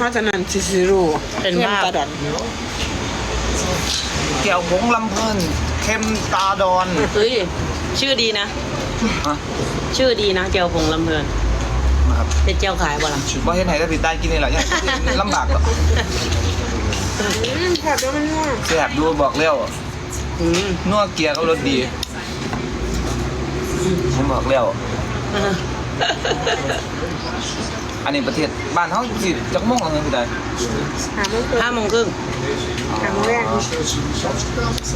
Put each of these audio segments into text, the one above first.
เพราะฉะนั้นซิซิรูเป็นเข้มมากตาดอนแก้วผงลำเพลินเค็มตาดอนเฮ้ยชื่อดีนะ ฮะชื่อดีนะเจียวผงลำเพลินนะครับเป็นเจียวขายบ่ล่ะบ่เห็นไหนได้ผิดได้กินนี่แหละยังลำบากหรอกอืมแซ่บแล้วมันง่วงแซ่บดูบอกแล้วอืมนัวเกียร์ก็รสดีผมบอกแล้ว อันนี้ประเทศบ้านเขาสิจักโมงแล้วเงินพี่ได้หาโมงเกินห้าโมงครึ่งหาโมงแรก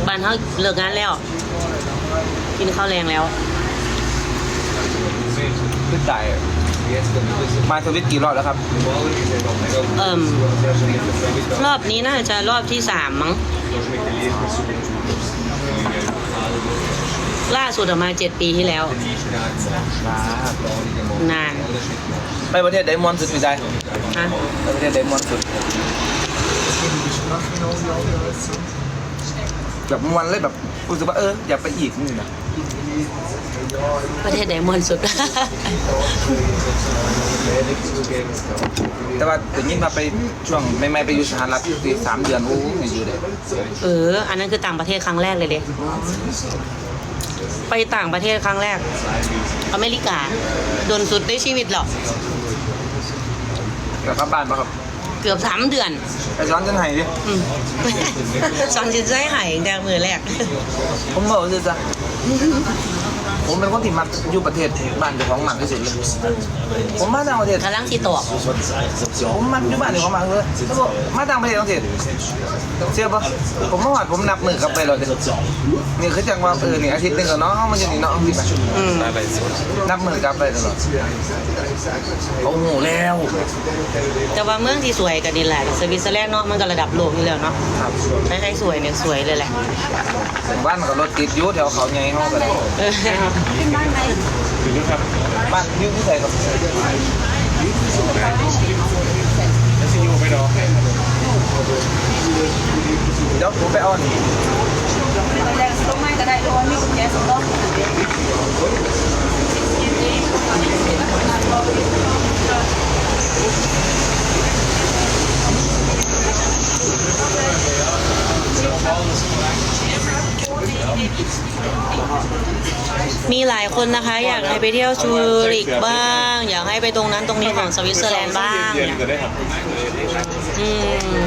บ้านเขาเลิกงานแล้ว กินข้าวแรงแล้วพี่ได้มาสวิตกี่รอบแล้วครับ เอิ่มรอบนี้น่าจะรอบที่สามมั้ง ล่าสุดออกมาเจ็ดปีที่แล้ว นานไปประเทศไดมอนด์สุดพี่ได้ฮะไปประเทศไดมอนด์สุดแบบมวนเลยแบบรู้สึกว่าเอออยากไปอีกนี่นะ ประเทศไดมอนด์สุด แต่ว่าถึงยิ่งมาไปช่วงไม่ไม่ๆไปอยู่สหรัฐตีสามเดือนโอ้ไม่อยู่เลยเออ อันนั้นคือต่างประเทศครั้งแรกเลยเด็ไปต่างประเทศครั้งแรก อเมริกา โดนสุดในชีวิตหรอกกลับกลับบ้านปะครับ เกือบสามเดือนไปซ้อนจันไห้ดิ อืม สอนจิตใจหายแต่มือแรก ผมบอกเลยจ้ะผมเป็นคนที่มักอยู่ประเทศบ้านเจ้าของหมักที่สุดเลย ผมมาต่างประเทศ กำลังที่ตอกผมมักอยู่บ้านเจ้าของหมักเลยแล้วก็มาต่างประเทศต้องเสียเชื่อปะผมเมื่อวานผมนับมือกลับไปเลยดินี่คือจังว่าเออนี่อาทิตย์หนึงกับน้องมันจะนี่น้องสิบอืมนับมือกลับไปตลอด โอ้โหแล้วแต่ว่าเมืองที่สวยกันนี่แหละสวิตเซอร์แลนด์เนาะมันก็ระดับโลกนี่แล้วเนาะครับใครๆสวยเนี่ยสวยเลยแหละบ้านมันก็รถติดอยุ่แถวเขาใหญ่ห้องกันเออบ้านอยุ่ที่ไหนครับเดี๋ยวผมไปเอาอันนี้แรงต้องไม่ก็ได้เพราะว่ามีกุญแจสำรอง มีหลายคนนะคะ อยากให้ไปเที่ยวชูริกบ้าง อยากให้ไปตรงนั้นตรงนี้ของสวิตเซอร์แลนด์บ้างอืม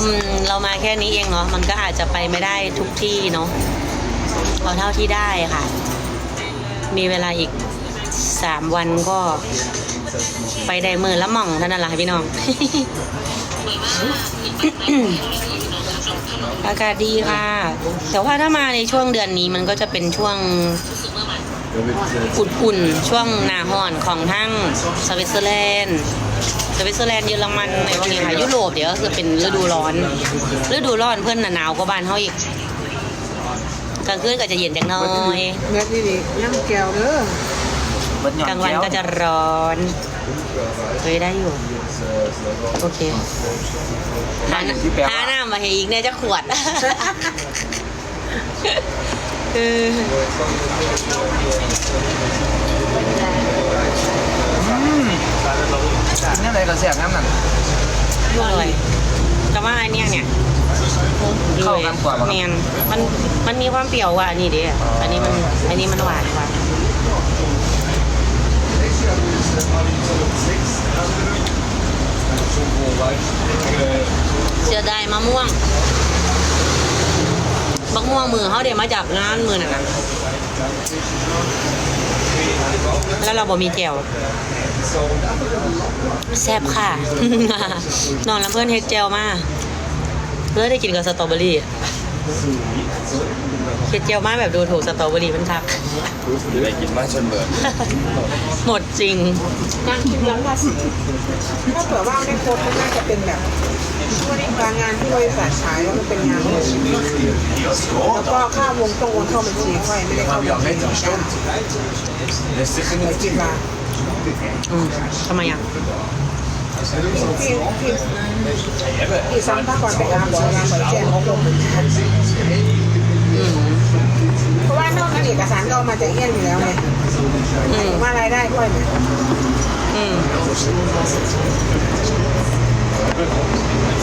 อืมเรามาแค่นี้เองเนาะมันก็อาจจะไปไม่ได้ทุกที่เนาะเอาเท่าที่ได้ค่ะ มีเวลาอีกสามวันก็ไปได้มือละหม่องเท่านั้นแหละพี่น้อง อากาศดีค่ะ แต่ว่าถ้ามาในช่วงเดือนนี้มันก็จะเป็นช่วงอุ่นๆ ช่วงหนาฮ้อนของทั้งสวิตเซอร์แลนด์สวิตเซอร์แลนด์เยอรมันในวันนี้ค่ะยุโรปเดี๋ยวก็คือเป็นฤดูร้อน ฤดูร้อนเพื่อนน่ะหนาวกว่าบ้านเขาอีก กลางคืนก็จะเย็นจังน้อยเนื้อดีดีน้ำแก้วเด้อเบิดหย่อนกลางวันแก้วก็จะร้อนเคยได้อยู่ โอเคหาหาน้ำมาให้อีกเนี่ยจะขวดเออกินยังไงก็แซ่บน้ำนั่นอร่อยแต่ว่าอันเนี้ยเนี่ย เข้ากันกว่าปะครับเนียนมันมันมีความเปรี้ยวกว่าอันนี้ดิอันนี้มันอันนี้มันหวานกว่าเสียดายมะม่วงบักม่วงมือเขาเดี๋ยวมาจากงานมือน่ะนะแล้วเราบอกมีแก้วแซ่บค่ะ นอนแล้วเพื่อนเฮ็ดแจวมา เพื่อได้กินกับสตรอเบอรี่เฮ็ดแจวมาแบบดูถูกสตรอเบอรี่มันคักได้กินมากจนเบื่อหมดจริงการคิดย้ำภาษีถ้าเผื่อว่าไม่ครบมันน่าจะเป็นแบบการงานที่บริษัทขายแล้วมันเป็นงานเลยแล้วก็ค่าวงต้องโอนเข้าบัญชีค่อยไม่ได้เข้าบัญชีจ้าคิดว่าอืมทำไมอะ ที่ที่ดซ้ำถ้าก่อนไปหาหมอมาขอแจ้งเขาลงเพราะว่านอกนั้นเอกสารเรามาจะเยี่ยนอยู่แล้วไงมารายได้ด้วยเนี่ย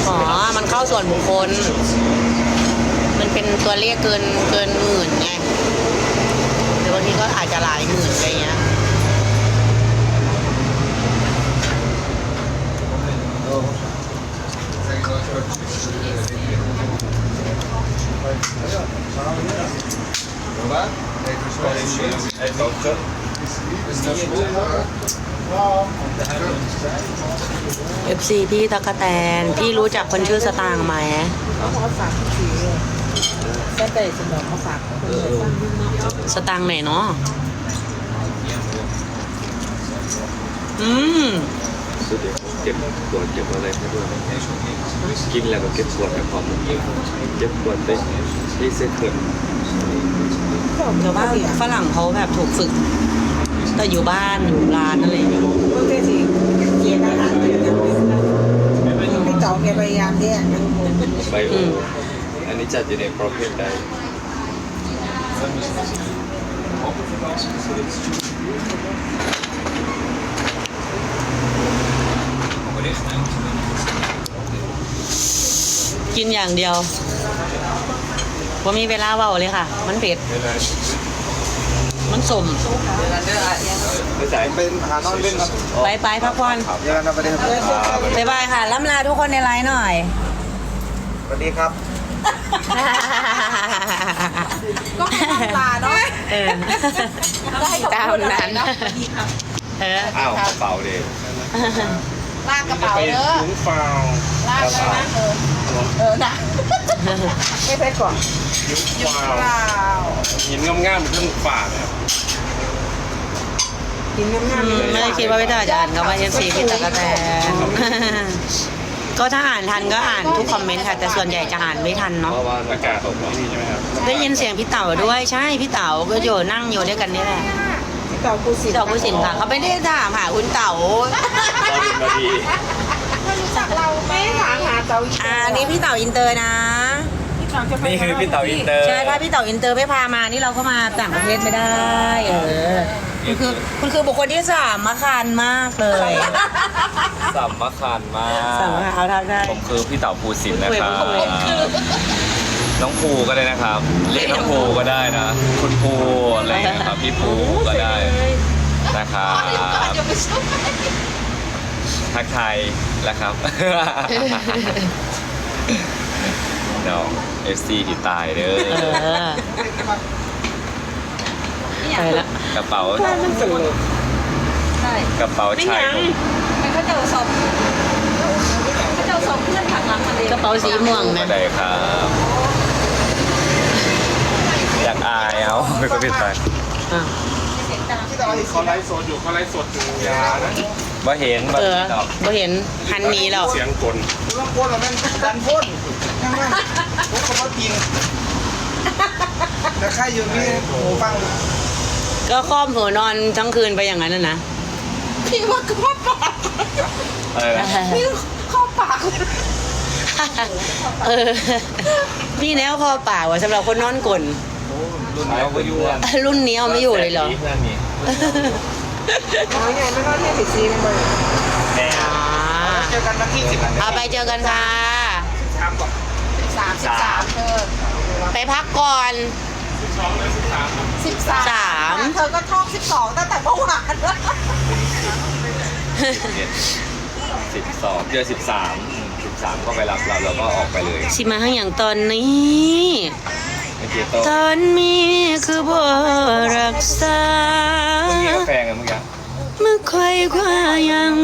อ๋อ มันเข้าส่วนบุคคล มันเป็นตัวเลขเกินเกินหมื่นไงหรือบางทีก็อาจจะหลายหมื่นอะไรเงี้ย เอฟซีพี่ตะกะแตน พี่รู้จักคนชื่อสตางค์ไหม เขาบอกว่าฝากทุกทีเลยแค่แต่สมองเขาฝากคนเลย สตางค์ไหนเนาะอืม เก็บปวดเก็บอะไรให้ด้วยกินแล้วก็เก็บปวดกับความเจ็บปวดได้ที่เส้นเกินแต่ว่าฝรั่งเขาแบบถูกฝึก แต่อยู่บ้านอยู่ร้านอะไรอย่างเงี้ยเมื่อกี้สิเกียาหารเกียร์น้ำพี่ต่อแกพยายามแยกนะไบโออันนี้จัดอยู่ในประเภทใด กินอย่างเดียวว่ามีเวลาเว้าเลยค่ะ มันเผ็ด มันสมไม่ใช่เป็นหานอนเล่นครับไปไปพักผ่อนเจอกันนะประเดี๋ยวบ๊ายบายค่ะล่ำลาทุกคนในไลน์หน่อย สวัสดีครับ ก็ให้ทำลาเนาะเออได้ขอบตามคุณอะไรนั้นเนาะดีครับเอออ้าวกระเป๋าเด็ ลากกระเป๋าเด้อถุงฟาวลากไปนะเออเออนะไม่ใช่ก่อนฟาเปล่าหินงามๆเครื่องฝาครับกินน้ำงามอืมไม่ได้คิดว่าพี่ตาจะอ่านคำว่าเอฟซีพี่ตากะแตนก็ถ้าอ่านทันก็อ่านทุกคอมเมนต์ค่ะแต่ส่วนใหญ่จะอ่านไม่ทันเพเนาะราะว่าอากาศตกที่นี่ใช่ไหมครับได้ยินเสียงพี่เต๋าด้วยใช่พี่เต๋าก็อยู่นั่งอยู่ด้วยกันนี่แหละพี่ ต่อกูสิพี่เต๋าผู้สินค่ะเขาไม่ได้ถามหาคุณเต๋าตอนหนึ่งนาทีไม่รู้จักเราไหมไม่ถามหาเตาอีกอ่านี่พี่เต๋าอินเตอร์นะ พี่ต่อจะไปนี่คือพี่เต๋าอินเตอร์ ใช่ถ้าพี่เต๋าอินเตอร์ไม่พามานี่เราก็มาต่างประเทศไม่ได้ เออคุณคือคุณคือบุคคลที่สามมาคานมากเลยสัมมาคานมาสามมาเอาทักได้ ผมคือพี่เต๋าภูสินทร์นะครับผมคือ น้องภูก็ได้นะครับ เรียกน้องภูก็ได้นะ คุณภูอะไรนะครับพี่ภูก็ได้นะครับอย่าไปช่วยทักทายแล้วครับน้องเอฟซีที่ตายเด้เอออไปละกระเป๋ามันสนุกใช่กระเป๋าไม่ชายยังมันก็เจอศพก็เจอศพเพื่อนถังหลังมาเลยกระเป๋าสีม่วงก็นะได้ครับอยากอายเอาไม่ก็ผิดไปอะเสียงดังเขาไลฟ์สดอยู่เขาไลฟ์สดอยู่อยานะว่าเห็นว่าเออดอกบ่เห็นหันหนี้แล้วเสียงกลลองพ่นหรอแม่นดันพ่นยังไงผมก็ว่ากินแต่ใครอยู่นี่โอ้ฟังก็ครอบหัวนอนทั้งคืนไปอย่างนั้นนะนะพี่ว่าก็ว่าปากอะไรนะพี่เข้าปากเออพี่แนวคอป่ากว่าสำหรับคนนอนกลน รุ่นนี้ก็ยุ่งรุ่นนี้เอาไม่อยู่เลยเหรอ นั่นนี่อ๋อไงไม่เข้าที่สิบซีมันเลยแน่อ่าเจอกันวันที่สิบเอาไปเจอกันค่ะทำก่อนสิบสามสิบสามเธอไปพักก่อน สิบสามสาม เธอก็ท่องสิบสองตั้งแต่เมื่อวานแล้วสิบสองเดือนสิบสามสิบสามก็ไปรับเราเราก็ออกไปเลย สิมาให้อย่างตอนนี้เมื่อกี้โต๊ะตอนนี้คือบ่รักษาเมื่อกี้กาแฟไงเมื่อกี้เมื่อใครคว้ายัง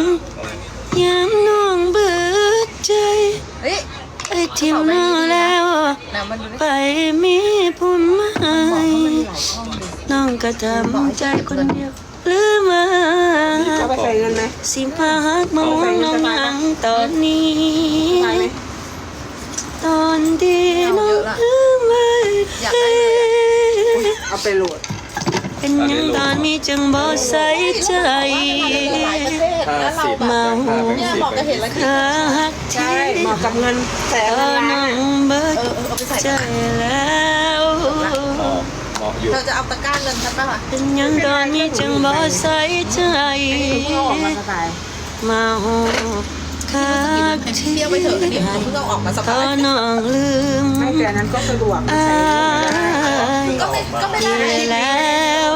ยามน้องเบิดใจเฮ้ยไอ้ทิมน้องแล้วนะมันดูไปมีผู้ใหม่น้องก็ทำใจคนเดียวหรือมาเอาไปใส่เงินไหมสิมาหักมาห่วงน้องยังตอนนี้ไปไหมตอนที่น้องลืมไว้ อยากได้เลยเอาไปโหลดเป็นหยังตอนนี้จึงบ่ใส่ใจหลายประเทศแล้วเราแบบเมาเนี่ยบอกก็เห็นแล้วคิดขาหักใช่เหมาะกับเงินแสนเออล้าน้อนงเบิดเออเออเอาไปใส่ใจแล้วเหมาะเหมาะอยู่เธอจะเอาตะกร้าเงินฉันป่ะคะเป็นหยังตอนนี้จึงบ่ใส่ใจพ่ออ อกมาสบายเที่ยวไปเถอะอันนี้เพิ่งเอาออกมาสักพักน้องลืมไม่แต่อันนั้นก็สะดวกอายก็ไม่ก็ไม่ได้แล้ว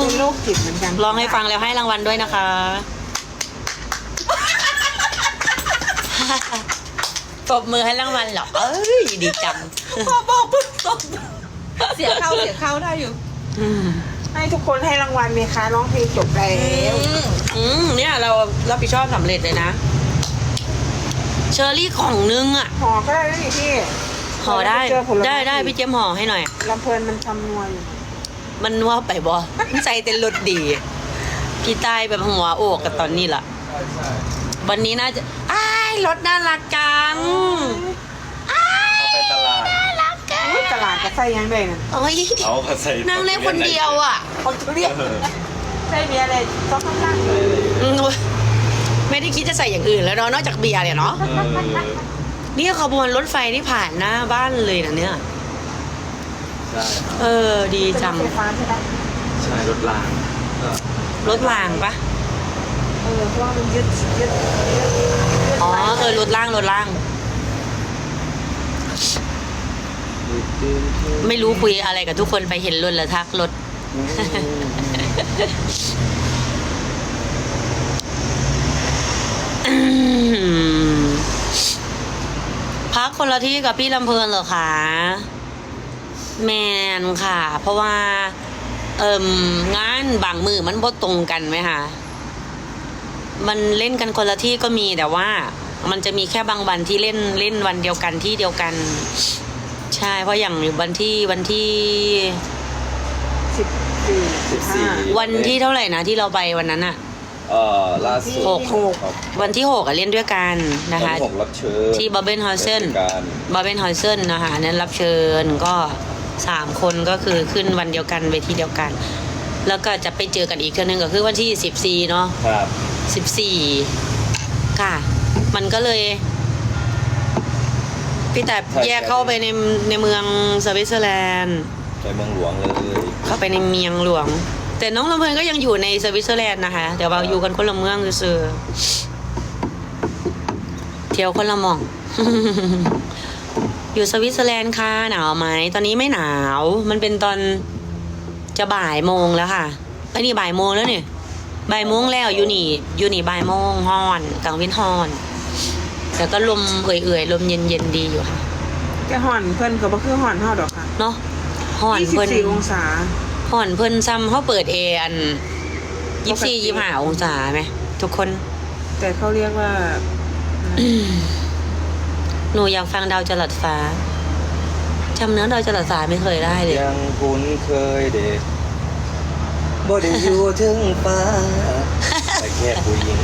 เป็นโรคจิตเหมือนกันร้องให้ฟังแล้วให้รางวัลด้วยนะคะปรบมือให้รางวัลเหรอ เอ้ยดีจังพอบอกปุ๊บตบเสียเข้าเสียเข้าได้อยู่ให้ทุกคนให้รางวัลเลยค่ะร้องเพลงจบแล้วอืมเนี่ยเรารับผิดชอบสำเร็จเลยนะ เชอรี่ของนึงอะห่อก็ได้นะนี่พี่ห่อได้ เจอผลม้ได้ได้พี่เจมส์ห่อให้หน่อย ลำเพลินมันทำนัวอยู่มันว่าไปบอใจเต้นรถดี พี่ใต้แบบหัวโอกกับตอนนี้ล่ะ วันนี้น่าจะอ้ายรถน่ารักจังไปตลาดอุ๊ยตลาดก็ใส่ยังได้นะโอ้ยเอามาใส่นั่งได้คนเดียวอะเขาเรียกใส่เบียร์อะไรต้องข้างล่างอืมไม่ ได้คิดจะใส่อย่างอื่นแล้วเนาะนอกจากเบียร์เนี่ยเนาะเออนี่ขบวนรถไฟที่ผ่านหน้าบ้านเลยนะเนี่ย ใช่เออ ดีเป็นรจัถงไฟฟ้าใช่ไหมใช่รถรางเออรถรางปะเออเพราะว่ามันยึดยึดยึดยึดอ๋อไว้เออรถล่างรถล่าง ไม่รู้คุยอะไรกับทุกคนไปเห็นรถแล้วทักรถ อืมพัก คนละที่กับพี่ลำเพลินเหรอคะแมนค่ะ เพราะว่า เอิ่มงานบางมือมันบ่ตรงกันไหมคะมันเล่นกันคนละที่ก็มีแต่ว่า มันจะมีแค่บางวันที่เล่นเล่นวันเดียวกันที่เดียวกัน ใช่ เพราะอย่างวันที่วันที่สิบสี่สิบสี่วันที่เท่าไหร่นะที่เราไปวันนั้นอะ เอ่อล่าสุดหกครับวันที่หกอะเล่นด้วยกันนะคะวันที่หกรับเชิญที่บับเบิลฮอ s เซนการบาเบนฮอยเซนนะคะอันนั้นรับเชิญก็สามคนก็คือขึ้นวันเดียวกันเวทีเดียวกัน แล้วก็จะไปเจอกันอีกเทื่อนึงก็คือวันที่สิบสี่เนาะครับสิบสี่ค่ะ มันก็เลย พี่แต่แยกเข้าไปในในเมืองสวิตเซอร์แลนด์ในเมืองหลวงเลยเข้าไปในเมียงหลวง แต่น้องลำเพลินก็ยังอยู่ในสวิตเซอร์แลนด์นะคะ แต่ว่าอยู่กันคนละเมืองซื่อๆเที่ยวคนละหมอง อยู่สวิตเซอร์แลนด์ค่ะ หนาวไหม ตอนนี้ไม่หนาว มันเป็นตอนจะบ่ายโมงแล้วค่ะไอ้ยนี่บ่ายโมงแล้วนี่บ่ายโมงแล้วอยู่นี่อยู่นี่บ่ายโมงฮ้อนกลางวินฮ้อน แต่ก็ลมเอื่อยๆลมเย็นๆดีอยู่ค่ะแกห่อนเพื่อนก็บ่คือห่อนเท่าดอกค่ะ เนาะฮ้อนยี่สิบเพิ่นสี่องศา ห่อนเพิ่นซ้ำเขาเปิดเออันยี่สี่ยี่ห้าองศาไหม ทุกคน แต่เขาเรียกว่า หนูอยากฟังดาวจรัสฟ้าจำเนื้อดาวจรัสฟ้าไม่เคยได้เลย ยังคุ้นเคยเด็กบ่ได้อยู่ถึงฟ้าแต่แค่ผู้หญิง